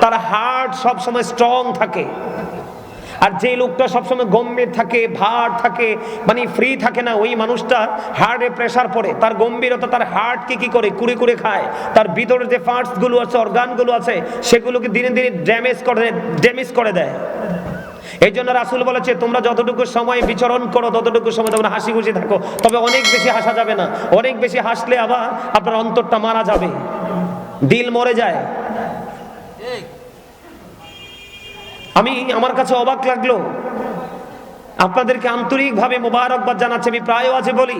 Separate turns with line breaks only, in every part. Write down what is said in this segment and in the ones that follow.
তার হার্ট সবসময় স্ট্রং থাকে। আর যে লোকটা সবসময় গম্ভীর থাকে, ভার থাকে মানে ফ্রি থাকে না, ওই মানুষটা হার্টে প্রেশার পড়ে। তার গম্ভীরতা, তার হার্টকে কি করে? কুড়ে কুড়ে খায়। তার ভিতরে যে পার্টসগুলো আছে অর্গানগুলো আছে, সেগুলোকে দিনে দিনে ড্যামেজ করে ড্যামেজ করে দেয়। এই জন্য রাসুল বলেছে, তোমরা যতটুকু সময় বিচরণ করো, ততটুকু সময় তোমরা হাসি খুশি থাকো। তবে অনেক বেশি হাসা যাবে না। অনেক বেশি হাসলে আবার আপনার অন্তরটা মারা যাবে। দিল মরে যায়। আমি আমার কাছে অবাক লাগল। আপনাদেরকে আন্তরিকভাবে মোবারকবাদ জানাচ্ছি, আমি প্রায় আছে বলি।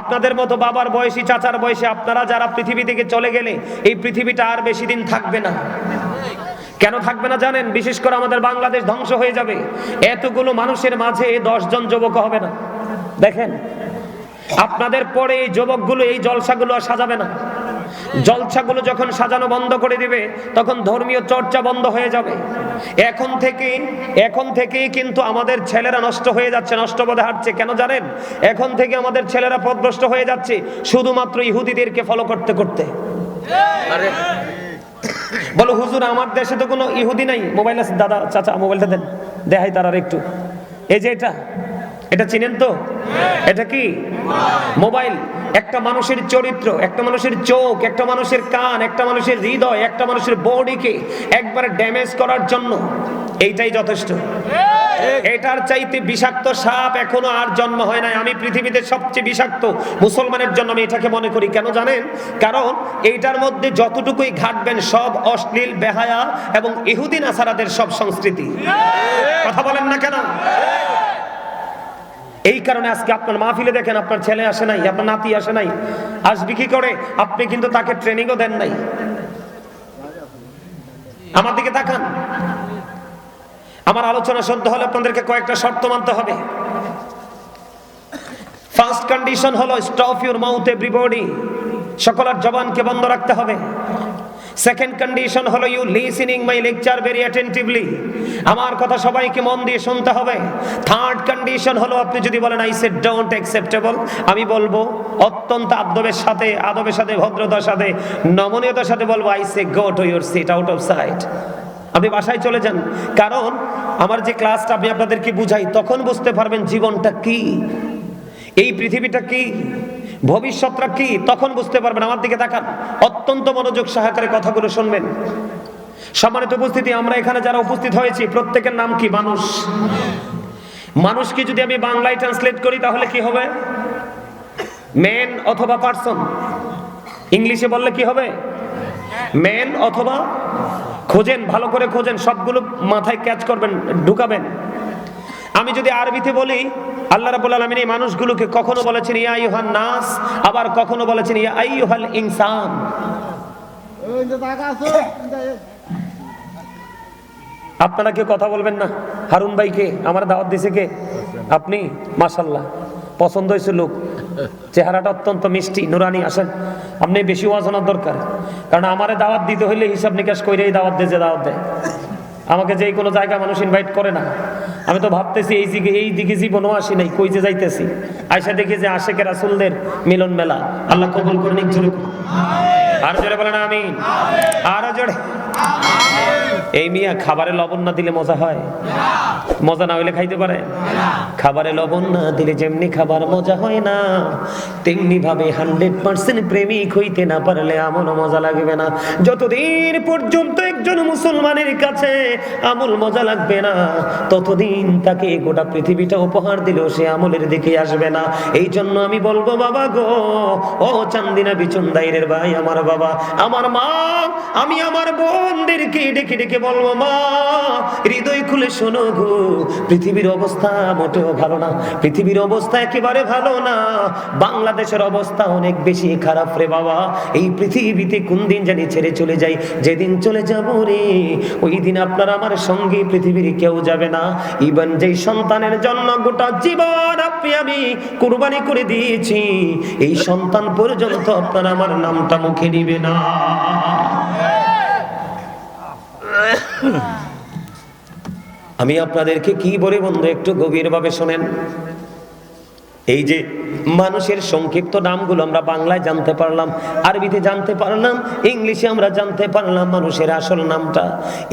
আপনাদের মতো বাবার বয়সী, চাচার বয়সে আপনারা যারা পৃথিবী থেকে চলে গেলে, এই পৃথিবীটা আর বেশি দিন থাকবে না। কেন থাকবে না জানেন? বিশেষ করে আমাদের বাংলাদেশ ধ্বংস হয়ে যাবে। এতগুলো মানুষের মাঝে দশজন যুবক হবে না। দেখেন, আপনাদের পরে এই যুবকগুলো, এই জলসাগুলো আর সাজাবে না। জলসাগুলো যখন সাজানো বন্ধ করে দিবে তখন ধর্মীয় চর্চা বন্ধ হয়ে যাবে। এখন থেকে এখন থেকেই কিন্তু আমাদের ছেলেরা নষ্ট হয়ে যাচ্ছে নষ্ট পথে হাঁটছে। কেন জানেন? এখন থেকে আমাদের ছেলেরা পথভ্রষ্ট হয়ে যাচ্ছে শুধুমাত্র ইহুদিদেরকে ফলো করতে করতে। বলো হুজুর আমার দেশে তো কোনো ইহুদি নাই? মোবাইল আছে দাদা চাচা মোবাইলটা দেন। দেখাই তার আর একটু এই যে এটা এটা চিনেন তো? এটা কি? মোবাইল। একটা মানুষের চরিত্র, একটা মানুষের চোখ, একটা মানুষের কান, একটা মানুষের হৃদয়, একটা মানুষের বডিকে একবারে ড্যামেজ করার জন্য এইটাই যথেষ্ট। এটার চাইতে বিষাক্ত সাপ এখনও আর জন্ম হয় নাই। আমি পৃথিবীতে সবচেয়ে বিষাক্ত মুসলমানের জন্য আমি এটাকে মনে করি। কেন জানেন? কারণ এইটার মধ্যে যতটুকুই ঘাটবেন সব অশ্লীল, বেহায়া এবং ইহুদিন আসারাদের সব সংস্কৃতি। কথা বলেন না কেন? এই কারণে আজকে আপনার মাহফিলে দেখেন আপনার ছেলে আসে নাই, আপনার নাতি আসে নাই। আসবি কি করে? আপনি কিন্তু তাকে ট্রেনিংও দেন নাই। আমার দিকে তাকান। আমার আলোচনা শুনতে হলে আপনাদেরকে কয়েকটা শর্ত মানতে হবে। ফার্স্ট কন্ডিশন হলো স্টপ ইউর মাউথ এভরিবডি সকলের জবানকে বন্ধ রাখতে হবে। সেকেন্ড কন্ডিশন হলো you listening my lecture very attentively আমার কথা সবাইকে মন দিয়ে শুনতে হবে। থার্ড কন্ডিশন হলো আপনি যদি বলেন আই সে ডোন্ট অ্যাকসেপ্টেবল আমি বলব, অত্যন্ত আদবের সাথে আদবের সাথে, ভদ্রতার সাথে, নমনীয়তার সাথে বলব I say go to your seat out of sight আপনি বাসায় চলে যান। কারণ আমার যে ক্লাসটা আমি আপনাদেরকে বুঝাই, তখন বুঝতে পারবেন জীবনটা কি। এই পৃথিবীটা কি? ভবিষ্যৎটা কি? তখন বুঝতে পারবেন। আমার দিকে তাকান। অত্যন্ত মনোযোগ সহকারে কথাগুলো শুনবেন। সম্মানিত উপস্থিতি, আমরা এখানে যারা উপস্থিত হয়েছি, প্রত্যেকের নাম কি? মানুষ। মানুষকে যদি আমি বাংলায় ট্রান্সলেট করি, তাহলে কি হবে? ম্যান অথবা পার্সন ইংলিশে বললে কি হবে? ম্যান অথবা খোঁজেন, ভালো করে খোঁজেন, সবগুলো মাথায় ক্যাচ করবেন, ঢুকাবেন। আমি যদি আরবিতে বলি, আল্লাহ রাব্বুল আলামিন এই মানুষগুলোকে কখনো বলেছেন, ইয়া আইয়ুহান নাস আবার কখনো বলেছেন, ইয়া আইয়ুহাল ইনসান আপনারা কেউ কথা বলবেন না? হারুন ভাইকে আমার দাওয়াত দিছে কে? আপনি? মাশাল্লাহ পছন্দ হয়েছে লোক। চেহারাটা অত্যন্ত মিষ্টি। নুরানি, আসেন। আপনি বেশি ওয়াজনার দরকার। কারণ আমারে দাওয়াত দিতে হইলে হিসাব নিকাশ কইরেই দাওয়াত দিয়ে, যে দাওয়াত দেয়। আমাকে যে কোনো জায়গা মানুষ ইনভাইট করে না। আমি তো ভাবতেছি এই দিকে এই দিকে জীবনও আসি নাই, কই যে যাইতেছি আয়সা দেখি যে আশেকের রাসুলদের মিলন মেলা আল্লাহ কবুল করে নিক জোরে। আর জোরে বলেন আমি আরও জোরে। এই মিয়া, খাবারে লবণ না দিলে মজা হয়? মজা না হইলে খাইতে পারে? খাবারে লবণ না দিলে যেমনি খাবার মজা হয় না, তেমনি ভাবে হান্ড্রেড পার্সেন্ট প্রেমিক হইতে না পারলে আমল মজা লাগবে না। যতদিন পর্যন্ত একজন মুসলমানের কাছে আমল মজা লাগবে না, ততদিন তাকে গোটা পৃথিবীটা উপহার দিলেও সে আমলের দিকে আসবে না। এই জন্য আমি বলব, বাবা গো, ও চান্দিনা বিচুন্দাইরের ভাই, আমার বাবা, আমার মা, আমি আমার বোনদেরকে ডেকে ডেকে বলব, মা, হৃদয় খুলে শোনো গো, পৃথিবীর অবস্থা মোটেও ভালো না, পৃথিবীর অবস্থা একেবারে ভালো না, বাংলাদেশের অবস্থা অনেক বেশি খারাপ রে বাবা, এই পৃথিবীতে কোন দিন জানি ছেড়ে চলে যাই, যেদিন চলে যাব রে, ওই দিন আপনার আমার সঙ্গে পৃথিবীর কেউ যাবে না ইভেন যেই সন্তানের জন্য গোটা জীবন আপনি, আমি কুরবানি করে দিয়েছি, এই সন্তান পর্যন্ত আপনার আমার নামটা মুখে নিবে না। আমি আপনাদেরকে কি বলে বন্ধু একটু গভীরভাবে শোনেন। এই যে মানুষের সংক্ষিপ্ত নামগুলো আমরা বাংলায় জানতে পারলাম, আরবিতে জানতে পারলাম, ইংলিশে আমরা জানতে পারলাম মানুষের আসল নামটা।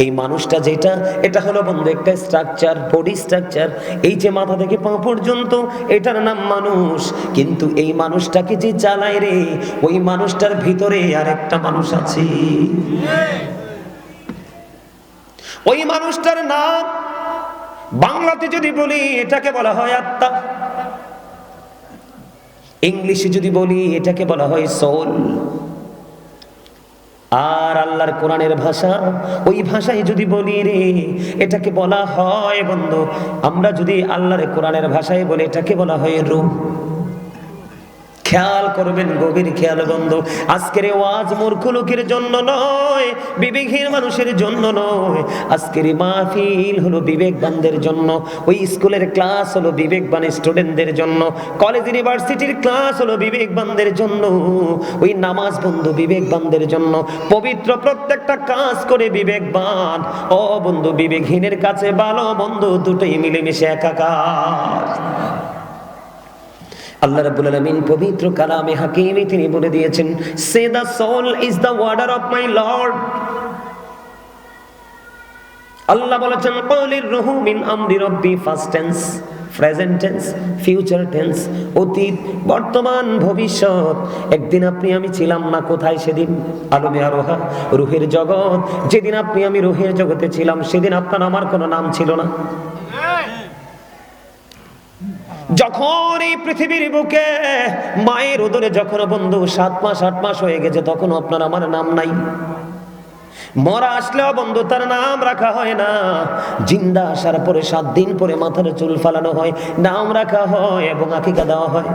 এই মানুষটা যেটা, এটা হলো বন্ধু একটা স্ট্রাকচার বডি স্ট্রাকচার এই যে মাথা থেকে পা পর্যন্ত, এটার নাম মানুষ। কিন্তু এই মানুষটাকে যে চালায় রে, ওই মানুষটার ভিতরে আর একটা মানুষ আছে। ওই মানুষটার নাম বাংলাতে যদি বলি, এটাকে বলা হয় আত্মা। ইংলিশে যদি বলি, এটাকে বলা হয় সোল আর আল্লাহর কোরআনের ভাষা, ওই ভাষায় যদি বলি রে, এটাকে বলা হয় বন্ধু, আমরা যদি আল্লাহর কোরআনের ভাষায় বলি, এটাকে বলা হয় রূপ। খেয়াল করবেন, গভীর খেয়াল বন্ধ। আজকের ওয়াজ মূর্খ লোকের জন্য নয়, বিবেকহীন মানুষের জন্য নয়। আজকের মাহফিল হলো বিবেকবানদের জন্য, ওই স্কুলের ক্লাস হলো বিবেকবান স্টুডেন্টদের জন্য, কলেজ ইউনিভার্সিটির ক্লাস হলো বিবেকবানদের জন্য, ওই নামাজ বন্ধু বিবেকবানদের জন্য, পবিত্র প্রত্যেকটা কাজ করে বিবেকবান। ও বন্ধু, বিবেকহীনের কাছে ভালো বন্ধু, দুটোই মিলেমিশে একাকার। আল্লাহ রাব্বুল আলামিন পবিত্র কালামে হাকিমে তিনি বলে দিয়েছেন say the soul is the order of my Lord আল্লাহ বলেছেন, কলির রুহু মিন আমরি রব্বি first tense present tense future tense অতীত, বর্তমান, ভবিষ্যৎ। একদিন আপনি আমি ছিলাম না, কোথায় সেদিন? আলমে আরোহা, রুহের জগৎ। যেদিন আপনি আমি রুহের জগতে ছিলাম, সেদিন আপনার আমার কোনো নাম ছিল না। যখন এই পৃথিবীর বুকে মায়ের উদরে যখন বন্ধু সাত মাস, আট মাস হয়ে গেছে, তখন আপনার আমার নাম নাই। মরা আসলেও বন্ধু তার নাম রাখা হয় না। জিন্দা আসার পরে সাত দিন পরে মাথার চুল ফালানো হয়, নাম রাখা হয় এবং আকিকা দেওয়া হয়।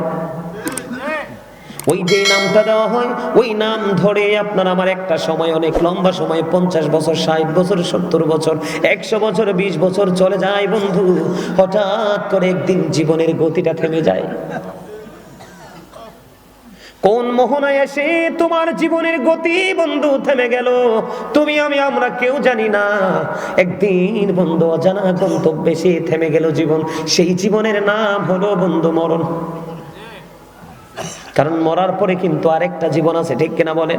ওই যে নামটা দেওয়া হয়, ওই নাম ধরে আপনার আমার একটা সময় অনেক লম্বা সময়, পঞ্চাশ বছর, ষাট বছর, সত্তর বছর, একশো বছর, বিশ বছর চলে যায় বন্ধু। হঠাৎ করে একদিন জীবনের গতিটা থেমে যায়। কোন মোহনায় এসে তোমার জীবনের গতি বন্ধু থেমে গেল? তুমি, আমি, আমরা কেউ জানি না। একদিন বন্ধু, অজানা গন্তব্যে সে থেমে গেল জীবন। সেই জীবনের নাম হলো বন্ধু মরণ। কারণ মরার পরে কিন্তু আরেকটা জীবন আছে, ঠিক কিনা বলেন?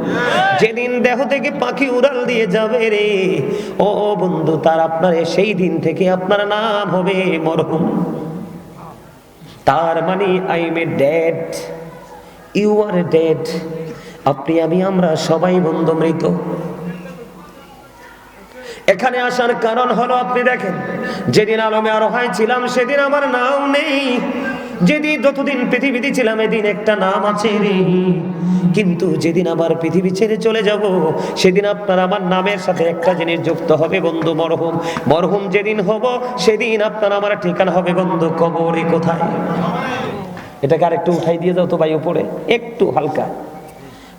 যেদিন দেহ থেকে পাখি উড়াল দিয়ে যাবে রে, ও বন্ধু, তার আপনার সেই দিন থেকে আপনার নাম হবে মরহুম। তার মানে I am a dead you are dead আপনি, আমি, আমরা সবাই বন্ধু মৃত। এখানে আসার কারণ হলো, আপনি দেখেন, যেদিন আলমে আরও হয় ছিলাম, সেদিন আমার নাম নেই। যেদিন যতদিন পৃথিবীতে ছিলাম, এদিন একটা নাম আছে রে। কিন্তু যেদিন আবার পৃথিবী ছেড়ে চলে যাব, সেদিন আপনার আমার নামের সাথে একটা জিনিস যুক্ত হবে বন্ধু মরহুম। মরহুম যেদিন হব, সেদিন আপনার আমার ঠিকানা হবে বন্ধু কবরে কোথায়? এটাকে আর একটু উঠাই দিয়ে যাও তো ভাই উপরে, একটু হালকা।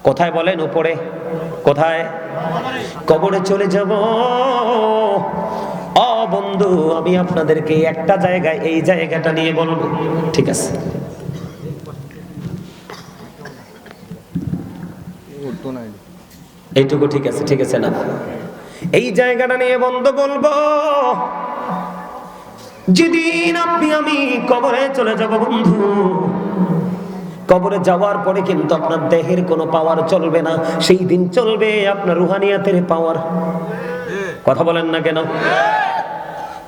কোথায় বলেন উপরে? কোথায়? কবরে চলে যাব। বন্ধু, আমি আপনাদেরকে একটা জায়গায় এই জায়গাটা নিয়ে বলব। ঠিক আছে? এইটুকু ঠিক আছে ঠিক আছে না? এই জায়গাটা নিয়ে বন্ধ বলব, যেদিন আপনি, আমি কবরে চলে যাব বন্ধু। কবরে যাওয়ার পরে কিন্তু আপনার দেহের কোনো পাওয়ার চলবে না, সেই দিন চলবে আপনার রুহানিয়াতের পাওয়ার কথা বলেন না কেন?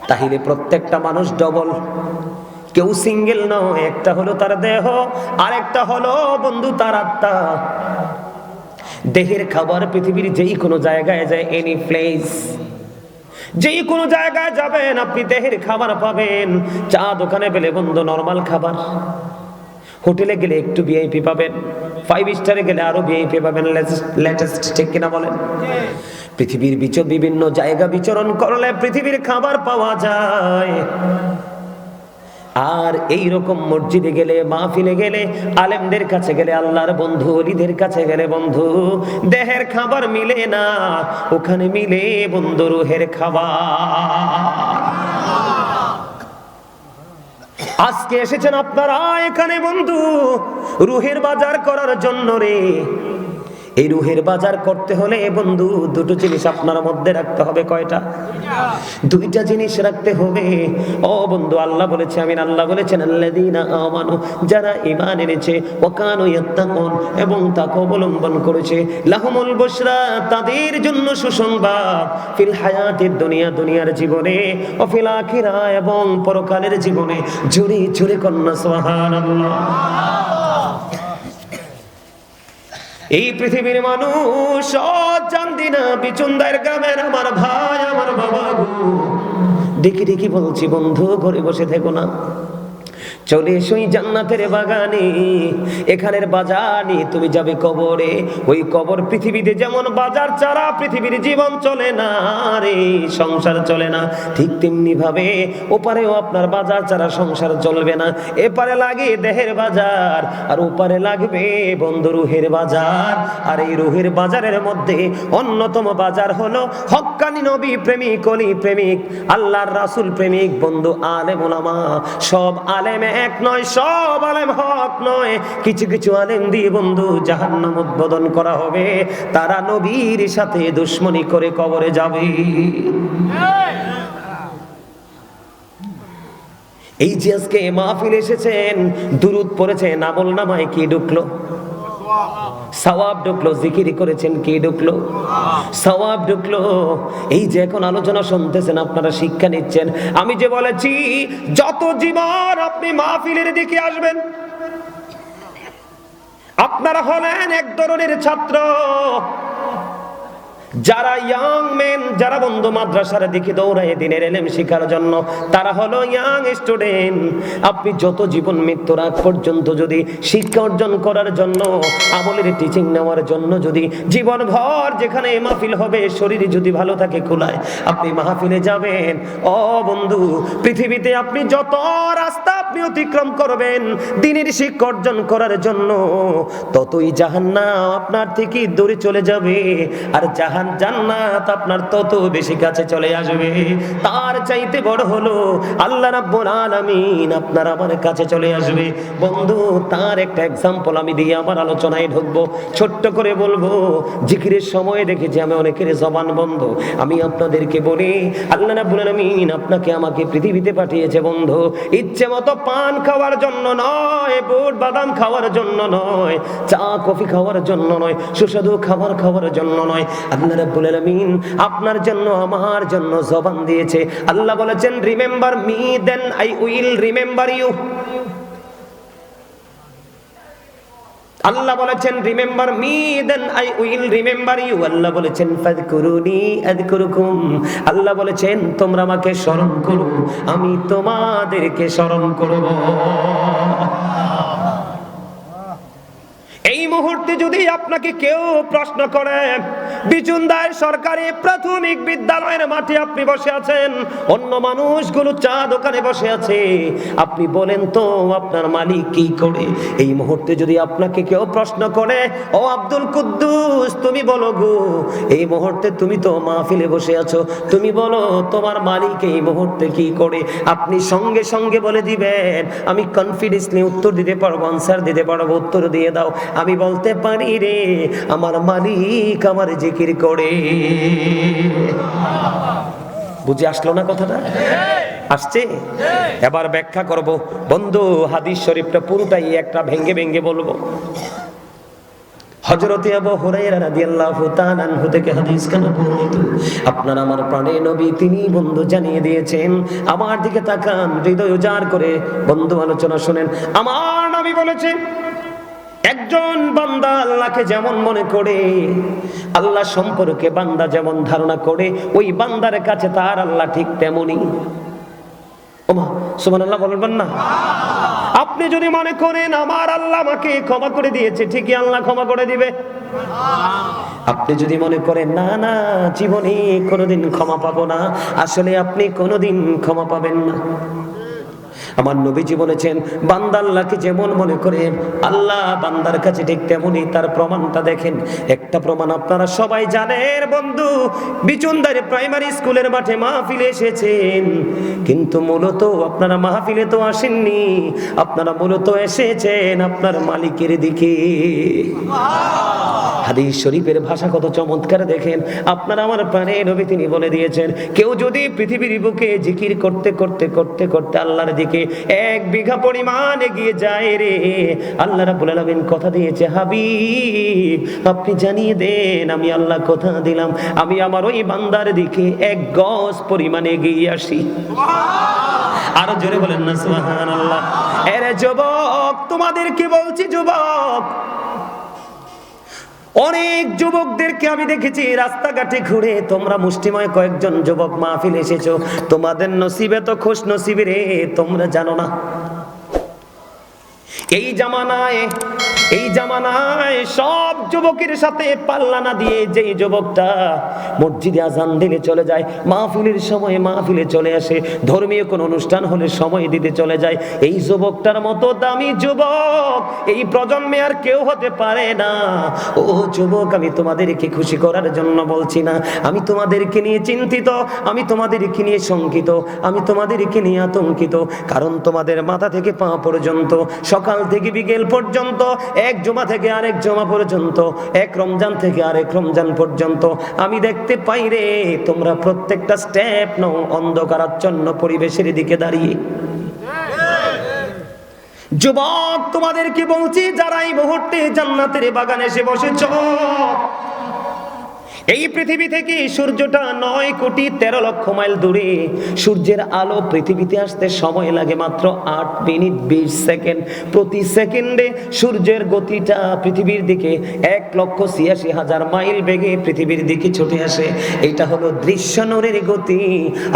তাহলে প্রত্যেকটা মানুষ ডবল। কেউ সিঙ্গেল নয়, একটা হলো তার দেহ আর একটা হলো বন্ধু, তার আত্মা। দেহের খাবার পৃথিবীর যেই কোনো জায়গায় যায় এনি প্লেস যেই কোনো জায়গায় যাবেন, আপনি দেহের খাবার পাবেন। চা দোকানে পেলে বন্ধু নর্মাল খাবার। হোটেলে গেলে একটু ভিআইপি পাবেন। ফাইভ স্টারে গেলে আরও ভিআইপি পাবেন লেটেস্ট ঠিক কিনা বলেন? পৃথিবীর বিচর বিভিন্ন জায়গা বিচরণ করলে পৃথিবীর খাবার পাওয়া যায়। আর এই রকম মসজিদে গেলে, মাহফিলে গেলে, আলেমদের কাছে গেলে, আল্লাহর বন্ধু, অলিদের কাছে গেলে বন্ধু, দেহের খাবার মিলে না, ওখানে মিলে বন্ধু রুহের খাবার। আজকে এসেছেন আপনারা এখানে বন্ধু, রুহের বাজার করার জন্য রে। এই রুহের বাজার করতে হলে বন্ধু, দুটো জিনিস আপনার মধ্যে রাখতে হবে, কয়টা? দুইটা জিনিস রাখতে হবে। ও বন্ধু, আল্লাহ বলেছে, আমিন, আল্লাহ বলেছেন, আল্লাযীনা আমানু, যারা ঈমান এনেছে, ওয়াকানু ইয়াত্তাকুন, এবং তাকে অবলম্বন করেছে, লাহুমুল বুশরা, তাদের জন্য সুসংবাদ, ফিল হায়াতিদ দুনিয়া, দুনিয়ার জীবনে, ও ফিল আখিরা, এবং পরকালের জীবনে, জুড়ে জুড়ে কন্যা, সুবহানাল্লাহ। এই পৃথিবীর মানুষ জানতি না বিচুন্দার গ্রামের আমার ভাই, আমার বাবা গো। দেখি দেখি বলছি, বন্ধু, ঘরে বসে থেকো না। চলে এসোই জান্নাতের বাগানে। এখানের বাজারে তুমি যাবে কবরে। ওই কবর পৃথিবীতে যেমন বাজার ছাড়া পৃথিবীর জীবন চলে না রে, সংসার চলে না। ঠিক তেমনি ভাবে ওপারেও আপনার বাজার ছাড়া সংসার চলবে না। এপারে লাগে দেহের বাজার, আর ওপারে লাগবে বন্ধু রুহের বাজার। আর এই রুহের বাজারের মধ্যে অন্যতম বাজার হলো হক্কানি নবী প্রেমিক, অলি প্রেমিক, আল্লাহর রাসূল প্রেমিক, বন্ধু আলেম সব আলেমে এক নয়, সব আলেম হক নয়। কিছু কিছু আলেম দিয়ে বন্ধু, জাহান্নাম উদ্বোধন করা হবে। তারা নবীর সাথে দুশ্মনী করে কবরে যাবে। এই যে আজকে মাহফিল এসেছেন, দুরুদ পড়েছেন, আমল নামায় কি ঢুকলো? সওয়াব ঢুকলো, জিকিরি করেছেন কে ঢুকলো? সওয়াব ঢুকলো, এই যে এখন আলোচনা শুনতেছেন, আপনারা শিক্ষা নিচ্ছেন। আমি যে বলেছি, যত জীবন আপনি মাহফিলের দিকে আসবেন, আপনারা হলেন এক ধরনের ছাত্র। যারা ইয়াং মেন যারা বন্ধু মাদ্রাসার দিকে দৌড়ায় দিনের এলেম শিখার জন্য, তারা হলো ইয়াং স্টুডেন্ট আপনি যত জীবন মৃত্যুর আগ পর্যন্ত যদি শিক্ষা অর্জন করার জন্য, আমলের টিচিং নেওয়ার জন্য যদি জীবন ভর যেখানে মাহফিল হবে, শরীর যদি ভালো থাকে খোলায়, আপনি মাহফিলে যাবেন। ও বন্ধু, পৃথিবীতে আপনি যত রাস্তা আপনি অতিক্রম করবেন, দিনের শিক্ষা অর্জন করার জন্য, ততই জাহান্নাম আপনার থেকে দূরে চলে যাবে। আর জাহান জান্নাত আপনার তত বেশি কাছে চলে আসবে। তার চাইতে বড় হলো আল্লাহ রাব্বুল আলামিন আপনার আমার কাছে চলে আসবে। বন্ধু, তার একটা এক্সাম্পল আমি দিয়ে আমার আলোচনায় ঢুকবো। ছোট্ট করে বলব, জিকিরের সময় দেখেছি আমি অনেকের জবান বন্ধ। আমি আপনাদেরকে বলি, আল্লাহ রাব্বুল আলামিন আপনাকে আমাকে পৃথিবীতে পাঠিয়েছে বন্ধু। ইচ্ছে মতো পান খাওয়ার জন্য নয়, বুট বাদাম খাওয়ার জন্য নয়, চা, কফি খাওয়ার জন্য নয়, সুস্বাদু খাবার খাওয়ার জন্য নয়। আপনার জন্য, আমার জন্য জবান দিয়েছে। আল্লাহ বলেছেন remember me then I will remember you আল্লাহ বলেছেন remember me then I will remember you আল্লাহ বলেছেন ফাযকুরুনি আযকুরুকুম। আল্লাহ বলেছেন, তোমরা আমাকে স্মরণ করো, আমি তোমাদেরকে স্মরণ করব। মুহূর্তে যদি আপনাকে কেউ প্রশ্ন করে বিচুন্দায় সরকারি প্রাথমিক বিদ্যালয়ের মাঠে আপনি বসে আছেন, অন্য মানুষগুলো চা দোকানে বসে আছে, আপনি বলেন তো আপনার মালিক কি করে? এই মুহূর্তে যদি আপনাকে কেউ প্রশ্ন করে, ও আব্দুল কুদ্দুস, তুমি বলো গো, এই মুহূর্তে তুমি তো মাহফিলে বসে আছো, তুমি বলো তোমার মালিক এই মুহূর্তে কি করে? আপনি সঙ্গে সঙ্গে বলে দিবেন, আমি কনফিডেন্সলি উত্তর দিতে পারব আনসার দিতে পারব, উত্তর দিয়ে দাও, আমি বলতে পারি রে, আমার মালিক আমার জিকির করে। বুঝে আসলো না কথাটা? আসছে? এবার ব্যাখ্যা করব। বন্ধু, হাদিস শরীফটা পুরোটাই একটা ভেঙ্গে ভেঙ্গে বলব। হযরতে আবু হুরায়রা রাদিয়াল্লাহু তাআলা আনহু থেকে হাদিস কেন বর্ণিত? আপনার আমার প্রাণের নবী তিনি বন্ধু জানিয়ে দিয়েছেন। আমার দিকে তাকান, হৃদয় উজাড় করে। বন্ধু আলোচনা শুনেন। আমার নবী বলেছেন একজন বান্দা আল্লাহকে যেমন মনে করে, আল্লাহ সম্পর্কে বান্দা যেমন ধারণা করে, ওই বান্দার কাছে তার আল্লাহ ঠিক তেমনই। সুবহানাল্লাহ বলবেন না? আপনি যদি মনে করেন আমার আল্লাহ আমাকে ক্ষমা করে দিয়েছে, ঠিকই আল্লাহ ক্ষমা করে দিবে। আপনি যদি মনে করেন, না না, জীবনে কোনোদিন ক্ষমা পাবো না, আসলে আপনি কোনোদিন ক্ষমা পাবেন না। আমার নবীজি বলেছেন, বান্দা আল্লাহকে যেমন মনে করে, আল্লাহ বান্দার কাছে ঠিক তেমনই তার প্রমাণটা দেখেন। একটা প্রমাণ আপনারা সবাই জানেন বন্ধু, বিচুন্দারে প্রাইমারি স্কুলের মাঠে মাহফিলে এসেছেন। কিন্তু মূলত আপনারা মাহফিলে তো আসেননি, আপনারা মূলত এসেছেন আপনার মালিকের দিকে। হাদিস শরীফের ভাষা কত চমৎকার দেখেন। আপনারা আমার প্রাণে নবী তিনি বলে দিয়েছেন কেউ যদি পৃথিবীর বুকে জিকির করতে করতে করতে করতে আল্লাহর দিকে এক বিঘা পরিমাণ এগিয়ে যায় রে আল্লাহ রাব্বুল আলামিন কথা দিয়েছে হাবিব আপনি জানিয়ে দেন আমি আল্লাহ কথা দিলাম আমি আমার ওই বান্দার দিকে এক গজ পরিমাণে এগিয়ে আসি। আরও জোরে বলেন না সুবহানাল্লাহ। এরে যুবক তোমাদেরকে বলছি যুবক? অনেক যুবকদেরকে আমি দেখেছি রাস্তাঘাটে ঘুরে। তোমরা মুষ্টিময় কয়েকজন যুবক মাহফিল এসেছ। তোমাদের নসিবে তো খুশ নসিবে রে, তোমরা জানো না। এই জামানায় এই জামানায় সব যুবকের সাথে পাল্লা না দিয়ে যেই যুবকটা মসজিদে আজান দিলে চলে যায়, মাহফিলের সময় মাহফিলে চলে আসে, ধর্মীয় কোন অনুষ্ঠান হলে সময় দিতে চলে যায়। এই যুবকটার মতো দামি যুবক, এই প্রজন্মে আর কেউ হতে পারে না। ও যুবক, আমি তোমাদেরকে খুশি করার জন্য বলছি না। আমি তোমাদেরকে নিয়ে চিন্তিত, আমি তোমাদেরকে নিয়ে শঙ্কিত, আমি তোমাদেরকে নিয়ে আতঙ্কিত, কারণ তোমাদের মাথা থেকে পা পর্যন্ত সকাল থেকে বিকেল পর্যন্ত, এক জমা থেকে আরেক জমা পর্যন্ত, এক রমজান থেকে আরেক রমজান পর্যন্ত। আমি দেখতে পাই রে, তোমরা প্রত্যেকটা স্টেপ নাও অন্ধকারাচ্ছন্ন পরিবেশের দিকে দাঁড়িয়ে। যুবক, তোমাদেরকে বলছি, যারা এই মুহূর্তে জান্নাতের বাগানে এসে বসেছ এই পৃথিবী থেকে সূর্যটা নয় কোটি তেরো লক্ষ মাইল দূরে। সূর্যের আলো পৃথিবীতে আসতে সময় লাগে মাত্র আট মিনিট বিশ সেকেন্ড। প্রতি সেকেন্ডে সূর্যের গতিটা পৃথিবীর দিকে এক লক্ষ ছিয়াশি হাজার মাইল বেগে পৃথিবীর দিকে ছুটে আসে। এটা হলো দৃশ্য নূরের গতি।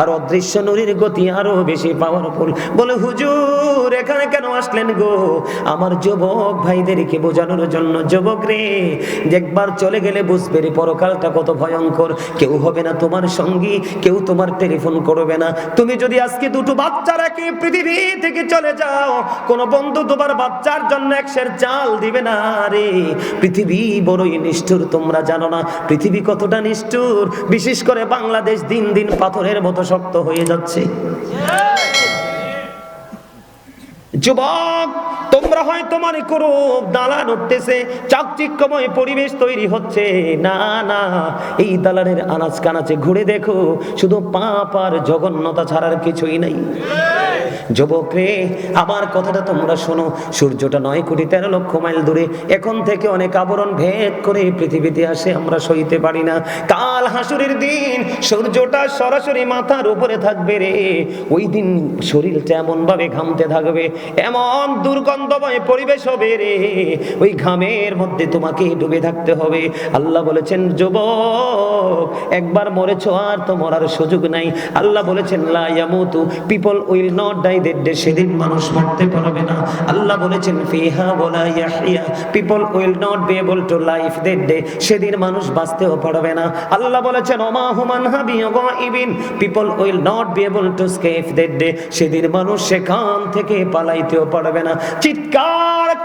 আর অদৃশ্য নূরের গতি আরও বেশি পাওয়ারফুল বলে, হুজুর, এখানে কেন আসলেন গো? আমার যুবক ভাইদেরকে বোঝানোর জন্য। যুবক রে, একবার চলে গেলে বুঝবে পরকালটা কত ভয়ঙ্কর। কেউ হবে না তোমার সঙ্গী কেউ তোমার টেলিফোন করবে না। তুমি যদি আজকে দুটো বাচ্চা রেখে পৃথিবী থেকে চলে যাও কোন বন্ধু তোমার বাচ্চার জন্য একশের চাল দিবে না রে। পৃথিবী বড়ই নিষ্ঠুর তোমরা জানো না। পৃথিবী কতটা নিষ্ঠুর। বিশেষ করে বাংলাদেশ দিন দিন পাথরের মতো শক্ত হয়ে যাচ্ছে। যুবক তোমরা হয়তো মনে করো দালান উঠতেছে। চাকচিক্যময় পরিবেশ তৈরি হচ্ছে। না না, এই দালানের আনাজ কানাচে ঘুরে দেখো, শুধু পাপ আর জঘন্যতা ছাড়ার কিছুই নাই। যুবক রে আমার কথাটা তোমরা শোনো। সূর্যটা নয় কোটি তেরো লক্ষ মাইল দূরে। এখন থেকে অনেক আবরণ ভেদ করে পৃথিবীতে আসে, আমরা সইতে পারি না। কাল হাসুরের দিন, সূর্যটা সরাসরি মাথার উপরে থাকবে রে। ওই দিন শরীরটা এমন ভাবে ঘামতে থাকবে। এমন দুর্গন্ধময় পরিবেশ হবে রে। ওই ঘামের মধ্যে তোমাকে ডুবে থাকতে হবে। আল্লাহ বলেছেন, যুবক, একবার মরেছো আর তো মরার সুযোগ নাই। আল্লাহ বলেছেন, লা ইয়ামুতু, people will not die that day সেদিন মানুষ মরতে পারবে না। আল্লাহ বলেছেন, ফিহা ওয়ালা ইয়াহইয়া, people will not be able to life that day, সেদিন মানুষ বাঁচতেও পারবে না। আল্লাহ বলেছেন, ওমা হুমান হাবি people will not be able to escape that day, সেদিন মানুষ সেখান থেকে পালাইতেও পারবে না। চিৎকার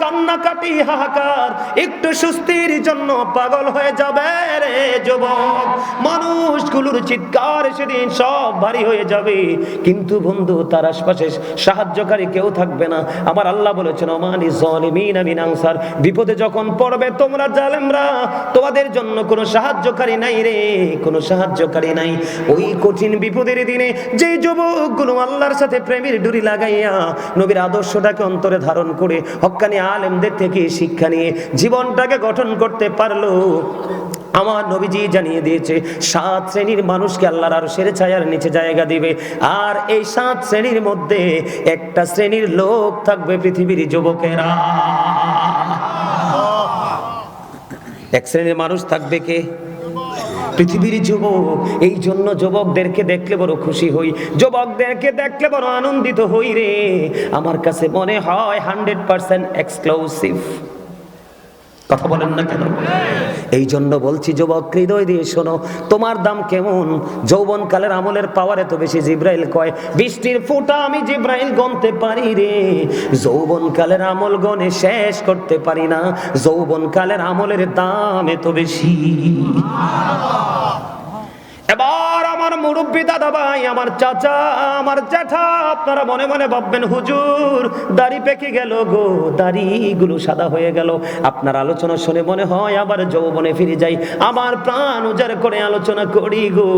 কান্নাকাটি হাহাকার, একটু সুস্থির জন্য পাগল হয়ে যাবে রে যুবক। মানুষগুলোর চিৎকার সেদিন সব ভারী হয়ে যাবে। কিন্তু বন্ধু, তার আশপাশে সাহায্যকারী কেউ থাকবে না। আমার আল্লাহ বলেছেন, ওমানি জলিমিন আমিন আনসার। বিপদে যখন পড়বে তোমরা জালেমরা, তোমাদের জন্য কোনো সাহায্যকারী নাই রে, কোনো সাহায্যকারী নাই। ওই কঠিন বিপদের দিনে যে যুবকগুলো আল্লাহর সাথে প্রেমের ডুরি লাগাইয়া নবীর আদর্শটাকে অন্তরে ধারণ করে হক্কানি আলেমদের থেকে শিক্ষা নিয়ে জীবনটাকে গঠন করতে পারল। আমার নবীজি জানিয়ে দিয়েছে, সাত শ্রেণির মানুষকে আল্লাহর আর সেরে ছায়ার নিচে জায়গা দিবে। আর এই সাত শ্রেণির মধ্যে একটা শ্রেণির লোক থাকবে পৃথিবীর যুবকেরা। এক শ্রেণির মানুষ থাকবে কে? পৃথিবীর যুবক, এই জন্য যুবকদেরকে দেখলে বড় খুশি হই। যুবকদেরকে দেখলে বড় আনন্দিত হই রে। আমার কাছে মনে হয় হান্ড্রেড পার্সেন্ট এক্সক্লুসিভ কথা বলেন না কেন? এই জন্য বলছি, যুবক, হৃদয় দিয়ে শোনো, তোমার দাম কেমন? যৌবন কালের আমলের পাওয়ার এত বেশি, জিব্রাইল কয়, বৃষ্টির ফোঁটা আমি জিব্রাইল গনতে পারি রে। যৌবন কালের আমল গনে শেষ করতে পারি না। যৌবন কালের আমলের দাম এত বেশি। এবার আমার মুরব্বী দাদা ভাই, আমার চাচা, আমার জ্যাঠা, আপনারা মনে মনে ভাববেন, হুজুর, দাড়ি পেকে গেল গো, দাড়িগুলো সাদা হয়ে গেল। আপনার আলোচনা শুনে মনে হয় আবার যৌবনে ফিরে যাই। আমার প্রাণ উজাড় করে আলোচনা করি গো।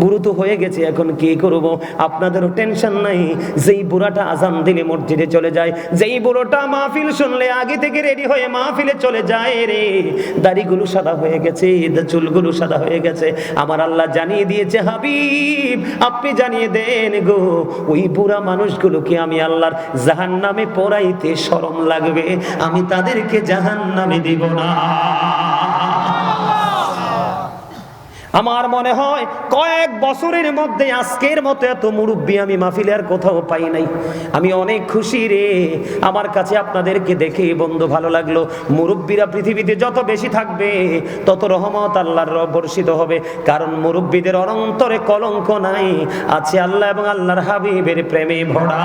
বুড়ো তো হয়ে গেছে, এখন কি করব? আপনাদেরও টেনশন নাই। যেই বুড়াটা আজান দিলে মসজিদে চলে যায়, যেই বুড়োটা মাহফিল শুনলে আগে থেকে রেডি হয়ে মাহফিলে চলে যায় রে। দাড়িগুলো সাদা হয়ে গেছে, চুলগুলো সাদা হয়ে গেছে। আমার আল্লাহ জানিয়ে দিয়েছে হাবিব, আপনি জানিয়ে দেন গো, ওই বুড়া মানুষগুলোকে আমি আল্লাহর জাহান নামে পড়াইতে শরম লাগবে, আমি তাদেরকে জাহান নামে দিব না। আমার মনে হয় কয়েক বছরের মধ্যে আজকের মতো এত মুরব্বী আমি মাহফিলে আর কোথাও পাই নাই। আমি অনেক খুশি রে। আমার কাছে আপনাদেরকে দেখে বন্ধু ভালো লাগল। মুরব্বীরা পৃথিবীতে যত বেশি থাকবে, তত রহমত আল্লাহর বর্ষিত হবে। কারণ মুরব্বীদের অনন্তরে কলঙ্ক নাই। আছে আল্লাহ এবং আল্লাহর হাবিবের প্রেমে ভরা।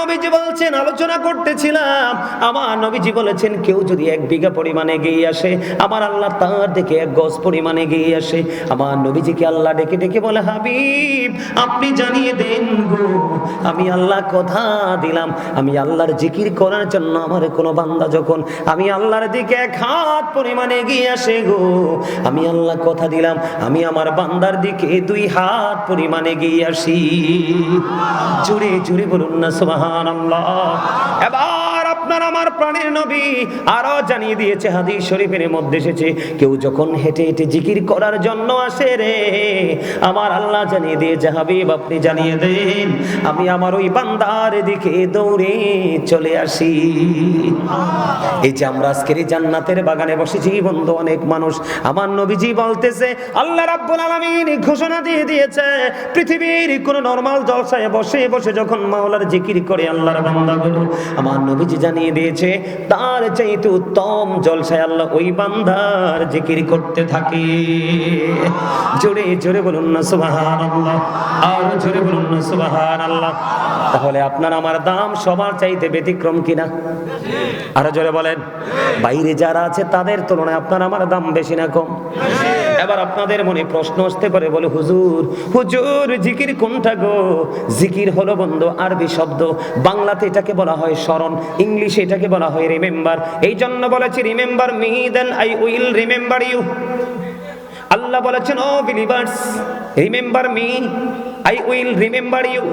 নবীজি বলছেন, আলোচনা করতেছিলাম। আমার নবীজি বলেছেন, কেউ যদি এক বিঘা পরিমাণে গিয়ে আসে, আমার আল্লাহ তার দেখে এক গজ পরিমাণে গিয়ে আসে। আমার নবীজিকে আল্লাহ ডেকে ডেকে বলে, হাবিব, আপনি জানিয়ে দেন গো, আমি আল্লাহ কথা দিলাম। আমি আল্লাহর জিকির করার জন্য আমার কোনো বান্দা যখন, আমি আল্লাহর দিকে এক হাত পরিমাণে গিয়ে আসে গো, আমি আল্লাহ কথা দিলাম। আমি আমার বান্দার দিকে দুই হাত পরিমাণে গিয়ে আসি। জুড়ে জুড়ে বলুন না সুবাহান এবার আপনার আমার প্রাণের নবী আরও জানিয়ে দিয়েছে হাদিস শরীফের মধ্যে এসেছে, কেউ যখন হেঁটে হেঁটে জিকির করার জন্য আসে রে, আমার আল্লাহ জানিয়ে দিয়েছে, হাবিব আপনি জানিয়ে দেন, আমি আমার ওই বান্দার দিকে দৌড়ে চলে আসি। এই যে আমরা আজকের জান্নাতের বাগানে বসেছি, বন্ধু অনেক মানুষ, আমার নবীজি বলতেছে, আল্লাহ রাব্বুল আলামিন ঘোষণা দিয়ে দিয়েছে, পৃথিবীর কোন নরমাল জলসায় বসে বসে যখন মাওলার জিকির করে আল্লাহর বান্দাগুলো, আমার নবীজি জানিয়ে দিয়েছে। তার চাইতে উত্তম জলসায় আল্লাহ ওই বান্দার জিকির করতে থাকে। জোরে জোরে বলুন না, সুবহানাল্লাহ। আর জোরে বলুন না, সুবহানাল্লাহ। তাহলে আপনার আমার দাম সবার চাইতে ব্যতিক্রম কিনা? আরও জোরে বলেন। বাইরে যারা আছে, তাদের তুলনায় আপনার আমার দাম বেশি না কম? এবার আপনাদের মনে প্রশ্ন আসতে পারে, বলে, হুজুর হুজুর, জিকির কোনটা গো? জিকির হলো বন্ধু আরবি শব্দ। বাংলাতে এটাকে বলা হয় স্মরণ, ইংলিশে এটাকে বলা হয় রিমেম্বার। এই জন্য বলেছি, remember me then I will remember you. আল্লাহ বলেছেন, O believers, remember me, I will remember you.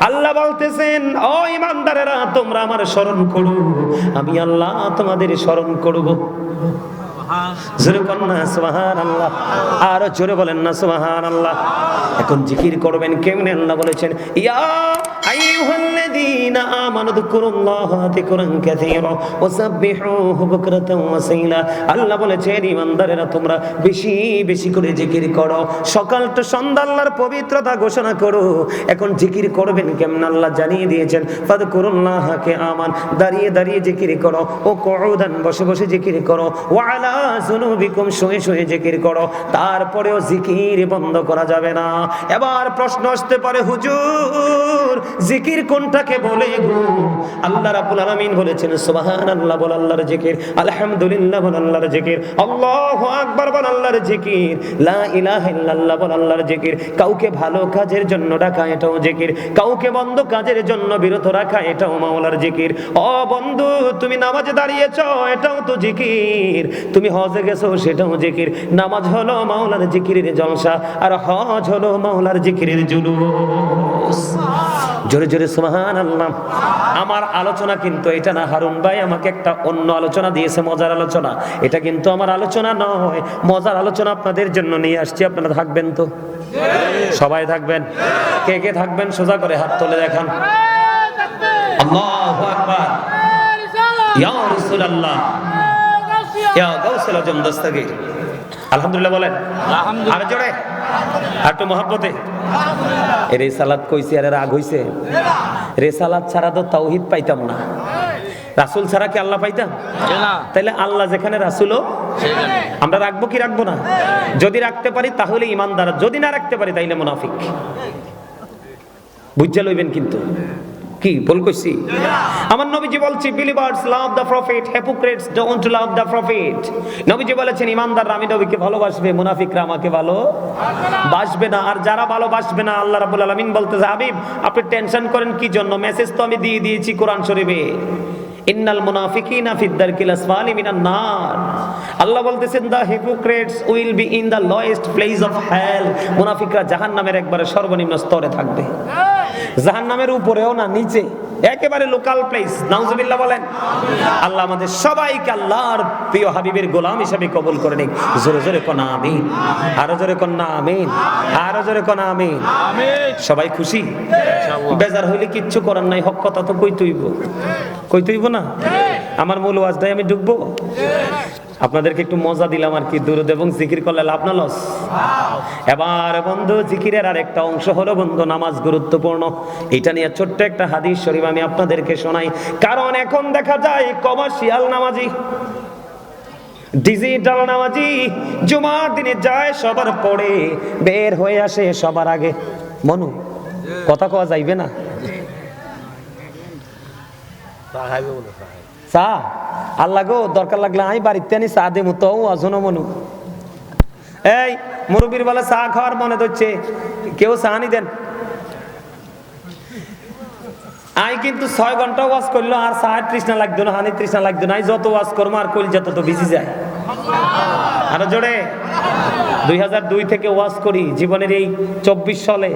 আল্লাহ বলতেছেন, ও ইমানদারেরা, তোমরা আমার স্মরণ করো। আমি আল্লাহ তোমাদের স্মরণ করব। জোরে বলেন না আল্লাহ আরও জোরে বলেন না আল্লাহ এখন জিকির করবেন আল্লাহ বলেছেন, ইয়া তোমরা বেশি বেশি করে জিকির করো। সকাল তো সন্ধ্যা পবিত্রতা ঘোষণা করো। এখন জিকির করবেন কেমন? আল্লাহ জানিয়ে দিয়েছেন দাঁড়িয়ে দাঁড়িয়ে জিকির করো। ও কউদান বসে বসে জিকির করো। আলা জুনুবিকুম শুয়ে শুয়ে জিকির করো তারপরেও জিকির বন্ধ করা যাবে না এবার প্রশ্ন আসতে পারে হুজুর জিকির কোনটাকে বলে গো আল্লাহ বলেছেন বল আল্লাহর জিকির আলহামদুলিল্লাহ বল আল্লাহর জিকির বল আল্লাহর জিকির লা ইল্লাল্লাহ বল আল্লাহর জিকির কাউকে ভালো কাজের জন্য ডাকা এটাও জিকির কাউকে বন্ধ কাজের জন্য বিরত রাখা এটাও মাওলার জিকির ও বন্ধু তুমি নামাজে দাঁড়িয়েছো এটাও তো জিকির তুমি হজে গেছো, সেটাও জিকির। নামাজ হলো মাওলার জিকিরের জলসা, আর হজ হলো মাওলার জিকিরের জুলুস। জোরে জোরে সুবহান আল্লাহ আমার আলোচনা কিন্তু এটা না, হারুন ভাই আমাকে একটা অন্য আলোচনা দিয়েছে, মজার আলোচনা। এটা কিন্তু আমার আলোচনা নয়, মজার আলোচনা আপনাদের জন্য নিয়ে আসছি, আপনারা থাকবেন তো? সবাই থাকবেন? কে কে থাকবেন? সোজা করে হাত তুলে দেখান। আল্লাহু আকবার। ইয়া রাসূলুল্লাহ। আলহামদুলিল্লাহ বলেন। আর জোরে। আর একটু মহব্বতে। এ রেসালাত কইছে আর রাগ হইছে। রেসালাত ছাড়া তো তাওহিদ পাইতাম না। রাসূল ছাড়া কি আল্লাহ পাইতাম? তাইলে আল্লাহ যেখানে রাসূলও আমরা রাখব কি রাখব না? যদি রাখতে পারি তাহলে ইমানদার যদি না রাখতে পারি তাইলে মুনাফিক। বুঝা লইবেন কিন্তু। কি ভুল কইছি? আমার নবীজি বলছি believers love the prophet hypocrites don't love the prophet নবীজি বলেছেন, ইমানদাররা আমি নবীকে ভালোবাসবে, মুনাফিকরা আমাকে ভালো বাসবে না। আর যারা ভালোবাসবে না, আল্লাহ রাব্বুল আলামিন বলতেছে, হাবিব, আপনি টেনশন করেন, কি জন্য? মেসেজ তো আমি দিয়ে দিয়েছি কোরআন শরীফে। ইন্নাল মুনাফিকিনা ফিদ দারকিল আসফালি মিনান নার। আল্লাহ বলতেছেন the hypocrites will be in the lowest place of hell মুনাফিকরা জাহান্নামের একবারে সর্বনিম্ন স্তরে থাকবে। জাহান্নামের উপরেও না, নিচে। একেবারে লোকাল প্লেস নাউজুবিল্লাহ বলেন। আল্লাহ আমাদের সবাইকে আল্লাহর প্রিয় হাবিবের গোলাম হিসেবে কবুল করে নিক। জোরে জোরে কোনা আমিন, আরও জোরে কোনা আমিন, আরও জোরে কোনা আমিন। সবাই খুশি? বেজার হইলে কিচ্ছু করার নাই, হক কথা তো কই তুইব কই তুইব না? আমার মূল ওয়াজটাই আমি ঢুকবো? আপনাদেরকে একটু মজা দিলাম আর কি, দুরুদ এবং জিকির করলে লাভ না, লস? এবার বন্ধু, জিকিরের আর একটা অংশ হলো বন্ধু, নামাজ গুরুত্বপূর্ণ। এটা নিয়ে ছোট্ট একটা হাদিস শরীফ আমি আপনাদেরকে শোনাই। কারণ এখন দেখা যায় কমার্শিয়াল নামাজি, ডিজিটাল নামাজি, জুমার দিনে যায় সবার পরে, বের হয়ে আসে সবার আগে। মনু, কথা কওয়া যাইবে না? চা। আল্লাহ গো, দরকার লাগলে আমি বাড়িতে আনি, চা দেবো তো অজন মনু। এই, মুরব্বীর বলে চা খাওয়ার মনে ধরছে। কেউ চা নি দেন। আই কিন্তু ছয় ঘণ্টা ওয়াজ করল, আর চা তৃষ্ণা লাগতো না, হানি তৃষ্ণা লাগতো না। আমি যত ওয়াজ করব আর কইল যত তো ভিজি যায়। আরও জোরে। দুই হাজার দুই থেকে ওয়াজ করি, জীবনের এই চব্বিশ সালে।